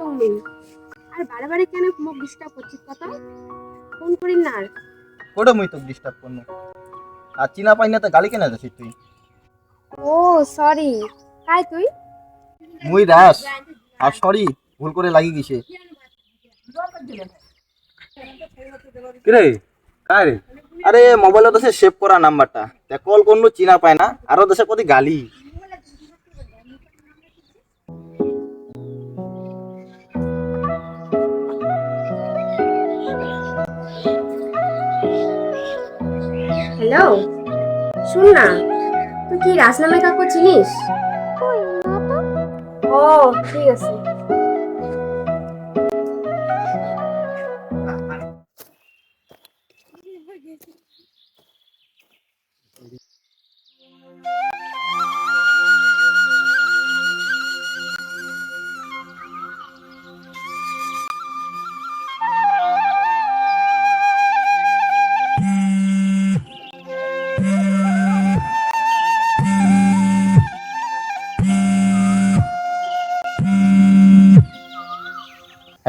তুমি আর বারে বারে কেন মোক ডিস্টার্ব করছিস কত? ফোন না আর। কোটা মুই তোকে ডিস্টার্ব করব আর চিনা পাই না তো গালি কেন যাচ্ছিস তুই? ও সরি কাই তুই? মুই দাস আর সরি ভুল করে লাগি গেছে। কিরে? কায় রে? আরে মোবাইলত আছে সেভ করা নাম্বারটা তে কল করল চিনা পায় না আরও দেশে কদি গালি। হ্যালো শুন না তুই কি রাজনামে কাকু চিনিস? ও ঠিক আছে।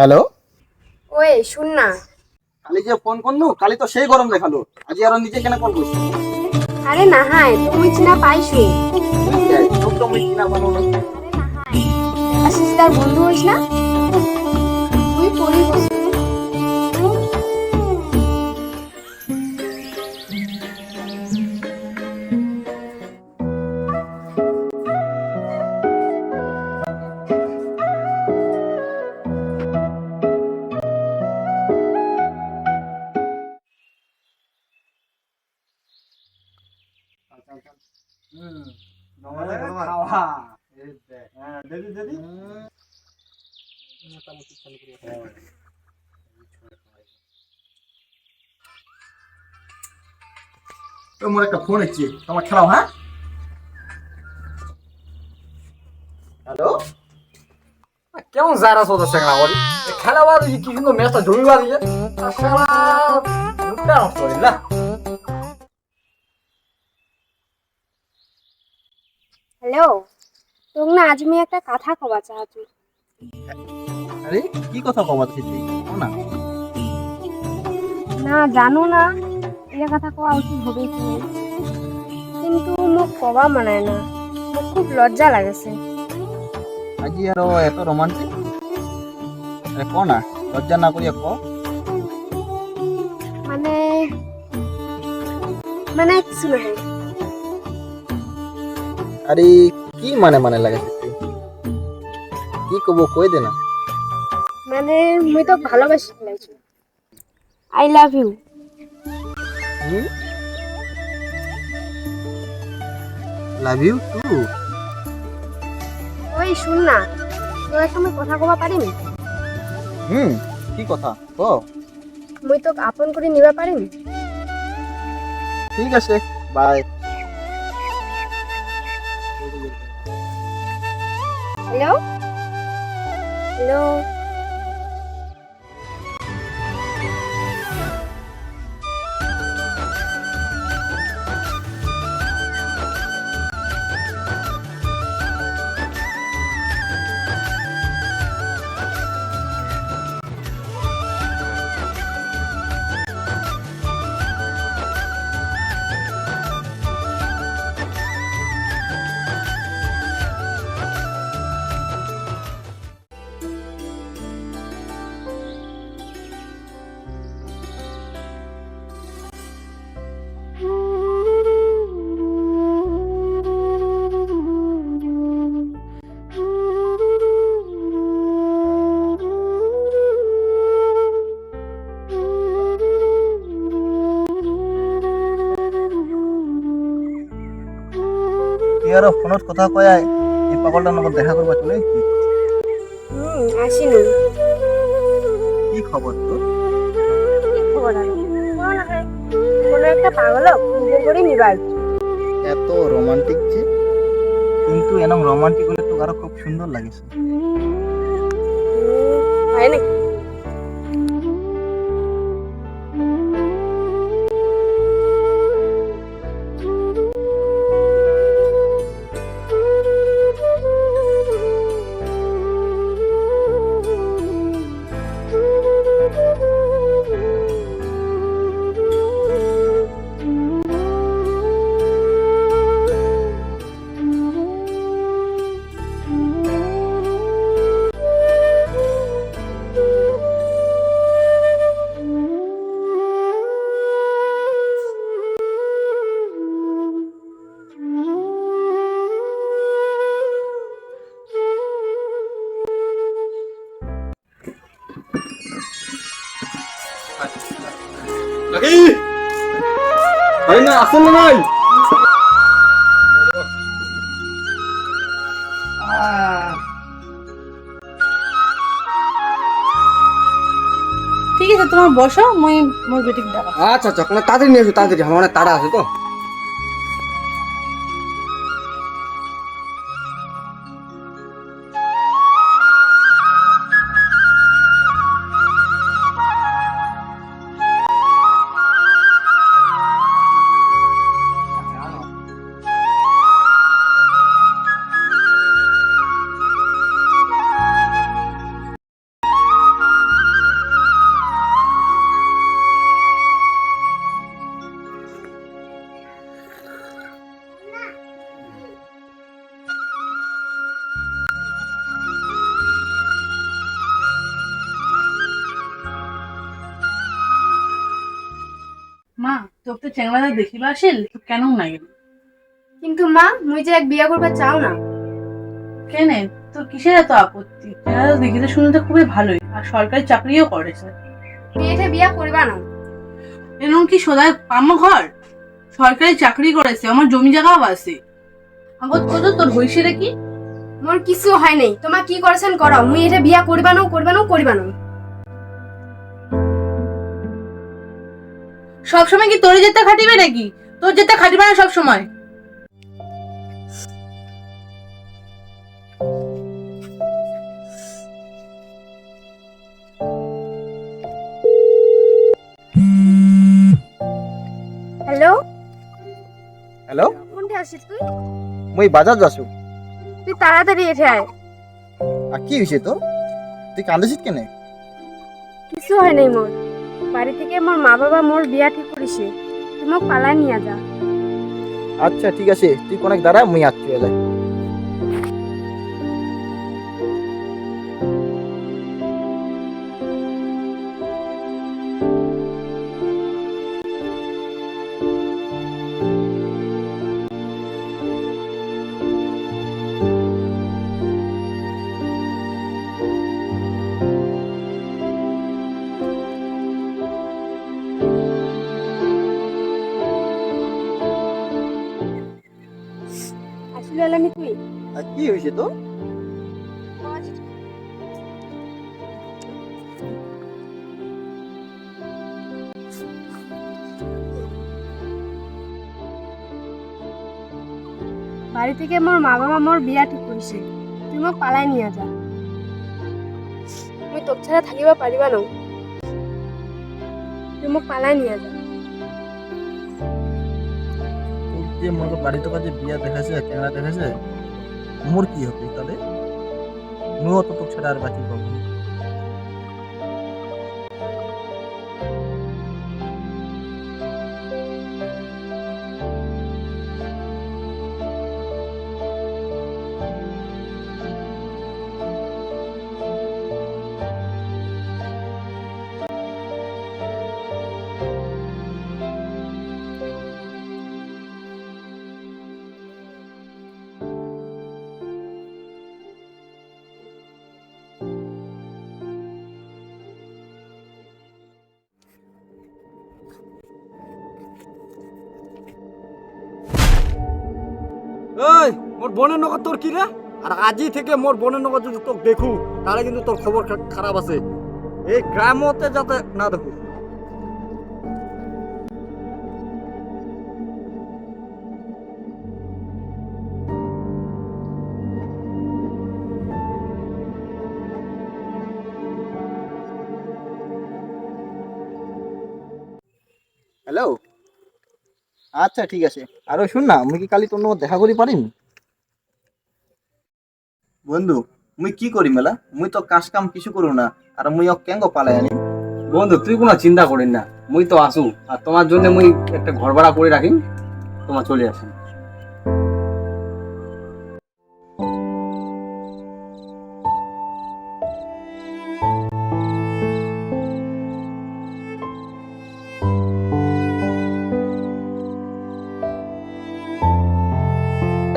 হ্যালো? ওই শুন না। কালি যে ফোন করল কালি তো সেই গরম দেখাল। আজ আর নিজে কেন কল করছিস? আরে না হাই তুমি চিনা পাইছো তুমি চিনা পাবো না। আরে না হাই আসিস তার বন্ধু হইস না? তুই পড়ি তোমার একটা ফোন এসছে তোমার খেলাও হ্যাঁ? হ্যালো? কেমন জারা সোদা সেগলা ওরি খেলা বাদ কি কিন্তু ম্যাচটা জমি বাদ দিয়ে সেগলা লুকটা না আজ আমি একটা কথা কবা চাহাচ্ছি আরে কি কথা তুই? ও না। না জানো না এটা কথা কোয়া উচিত হবে কি কিন্তু মোক কবা মানায় না। মোক খুব লজ্জা লাগেছে। আজি আরও এত রোমান্টিক আরে ক না লজ্জা না করিয়া ক মানে মানে কিছু নহয় আরে কি মানে মানে লাগে? কি কব কই দে না মানে মুই তোক ভালোবাসি ফেলাইছো I love you love you too ওই শুন না তোর মই কথা কবা পাৰিম হুম কি কথা? ক? মুই তোক আপন কৰি নিবা পাৰিম ঠিক আছে বাই হেল্ল' হেল্ল' আরও ফোনত কথা কয়াই এই পাগলটার লগত দেখা করবা চলে কি? হুম আসিনো কি খবর তোর কি খবর কোনো একটা নিজে এত রোমান্টিক যে। কিন্তু এরকম রোমান্টিক হলে তো আরও খুব সুন্দর লাগেছে। হয় নেকি? ভাই না আসল নাই ঠিক আছে, তোমার বসো, মই মোর বেটিক ডাকা আচ্ছা আচ্ছা তাড়াতাড়ি নিয়ে এসো, তাড়াতাড়ি, আমার অনেক তাড়া আছে তো। মা তোকে তো চ্যাংলাদা দেখিবা আসিল তো কেন না গেল কিন্তু মা মুই যে এক বিয়া করবা চাও না। কেনে? তোর কিসের এত আপত্তি? চ্যাংলাদা দেখিতে শুনতে খুবই ভালোই আর সরকারি চাকরিও করেছে মেয়েটা বিয়া করবা না। এরকম কি সোদায় পাম ঘর? সরকারি চাকরি করেছে আমার জমি জায়গাও আছে। আগত কত তোর হইছে কি? মোর কিছু হয় নাই। তোমার কি করেছেন করাও মুই এটা বিয়া করবা না করবা সবসময় কি তোর যেতে খাটিবে নাকি? তোর যেতে খাটিবে না সবসময়। হ্যালো? হ্যালো? কোনটা আসিস তুই? মুই বাজার যাসু তুই তাড়াতাড়ি এসে আয়। আর কি হয়েছে তোর? তুই কান্দিস কেনে? কিছু হয় নাই মোর। বাড়ি থেকে মোর মা বাবা মোর বিয়া ঠিক করিছে তুমি পালাই নিয়ে যা। আচ্ছা ঠিক আছে। তুই কোনেক দাঁড়া, মুই আসছি, এলে। কি হয়েছে তোর বাড়ি থেকে মোর মা বাবা মোর বিয়া ঠিক করিছে তুই মোক পালাই নিয়ে যা। মুই তোক ছাড়া থাকিবা পাৰিবা ন তুই মোক পালাই নিয়ে যা। যে মোর বাড়িতে কাছে বিয়া দেখাছে ক্যামেরা দেখাছে মোর কি হবে তাহলে? মুও তো ছাড়া আর বাঁচি পাবো মোর বোনের নগর তোর কি রে? আর আজই থেকে মোর বোনের নগর যদি তোকে দেখু, তাহলে কিন্তু তোর খবর খারাপ আছে। এই গ্রামতে যাতে না দেখু। হ্যালো আচ্ছা ঠিক আছে। আর শুন না মুই কি কালি তোর দেখা করি পারিম বন্ধু, মুই কি করি মেলা? মুই তো কাজ কাম কিছু করু না, আর মুই অ কেঙ্গ পালাই আনি? বন্ধু, তুই কোনো চিন্তা করিস না, মুই তো আসু, আর তোমার জন্য মুই একটা ঘর ভাড়া করে রাখি, তোমার চলে আসুন।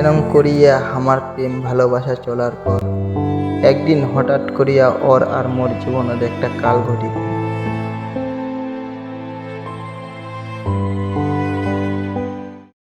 এরম করিয়া আমার প্রেম ভালোবাসা চলার পর একদিন হঠাৎ করিয়া ওর আর মোর জীবনের একটা কাল ঘটিত